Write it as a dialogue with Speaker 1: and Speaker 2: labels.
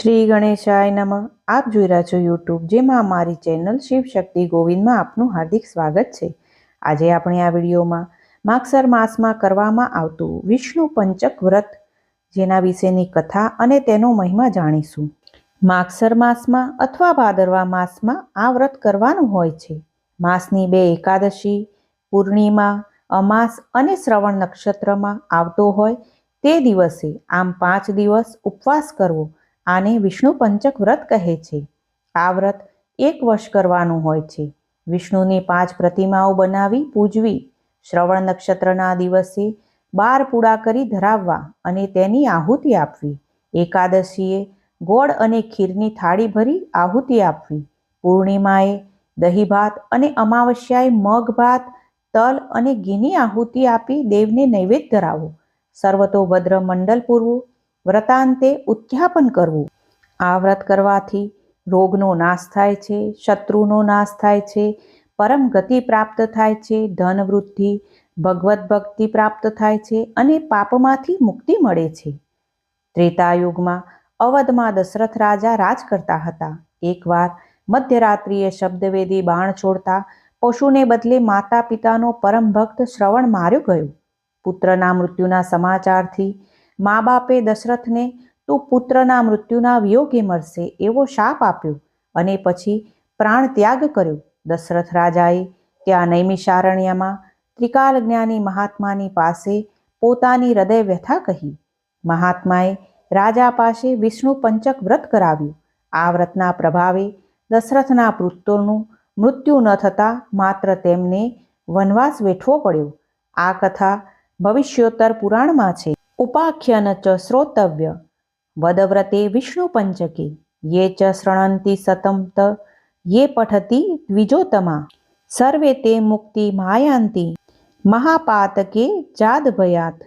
Speaker 1: શ્રી ગણેશાય નમઃ. આપ જોઈ રહ્યા છો યુટ્યુબ જેમાં અમારી ચેનલ શિવ શક્તિ ગોવિંદમાં આપનું હાર્દિક સ્વાગત છે. આજે આપણે આ વિડીયોમાં માગસર માસમાં કરવામાં આવતું વિષ્ણુ પંચક વ્રત જેના વિશેની કથા અને તેનો મહિમા જાણીશું. માગસર માસમાં અથવા ભાદરવા માસમાં આ વ્રત કરવાનું હોય છે. માસની બે એકાદશી, પૂર્ણિમા, અમાસ અને શ્રવણ નક્ષત્રમાં આવતો હોય તે દિવસે આમ પાંચ દિવસ ઉપવાસ કરવો આને વિષ્ણુ પંચક વ્રત કહે છે. આ વ્રત એક વર્ષ કરવાનું હોય છે. વિષ્ણુની પાંચ પ્રતિમાઓ બનાવી, પૂજવી, શ્રવણ નક્ષત્રના દિવસે બાર પૂડા કરી ધરાવવા અને તેની આહુતિ આપવી. એકાદશીએ ગોળ અને ખીરની થાળી ભરી આહુતિ આપવી. પૂર્ણિમાએ દહીં ભાત અને અમાવસ્યાએ મગ ભાત, તલ અને ઘીની આહુતિ આપી દેવને નૈવેદ્ય ધરાવો. સર્વતોભદ્ર મંડલ પૂરવું વ્રતાંતે ઉત્થાપન કરવું. આ વ્રત કરવાથી રોગનો નાશ થાય છે, શત્રુનો નાશ થાય છે, પરમ ગતિ પ્રાપ્ત થાય છે ધન વૃદ્ધિ ભગવત ભક્તિ પ્રાપ્ત થાય છે અને પાપમાંથી મુક્તિ મળે છે. ત્રેતાયુગમાં અવધમાં દશરથ રાજા રાજ કરતા હતા. એકવાર મધ્યરાત્રિએ શબ્દવેદી બાણ છોડતા પશુને બદલે માતા પિતાનો પરમ ભક્ત શ્રવણ માર્યો ગયો. પુત્રના મૃત્યુના સમાચારથી મા બાપે દશરથને, તું પુત્રના મૃત્યુના વિયોગે મરશે એવો શાપ આપ્યો અને પછી પ્રાણ ત્યાગ કર્યો. દશરથ રાજાએ ત્યાં નૈમિષારણ્યમાં ત્રિકાલ જ્ઞાની મહાત્માની પાસે પોતાની હૃદય વ્યથા કહી. મહાત્માએ રાજા પાસે વિષ્ણુ પંચક વ્રત કરાવ્યું. આ વ્રતના પ્રભાવે દશરથના પુત્રોનું મૃત્યુ ન થતાં માત્ર તેમને વનવાસ વેઠવો પડ્યો. આ કથા ભવિષ્યોત્તર પુરાણમાં છે. ઉપાખ્યાન ચ શ્રોતવ્ય વદવ્રતે વિષ્ણુ પંચકે યે ચ શૃણંતિ સતમ ત યે પઠતી દ્વિજોતમા સર્વે તે મુક્તિ માયાંતિ મહાપાતકે જાદ ભયાત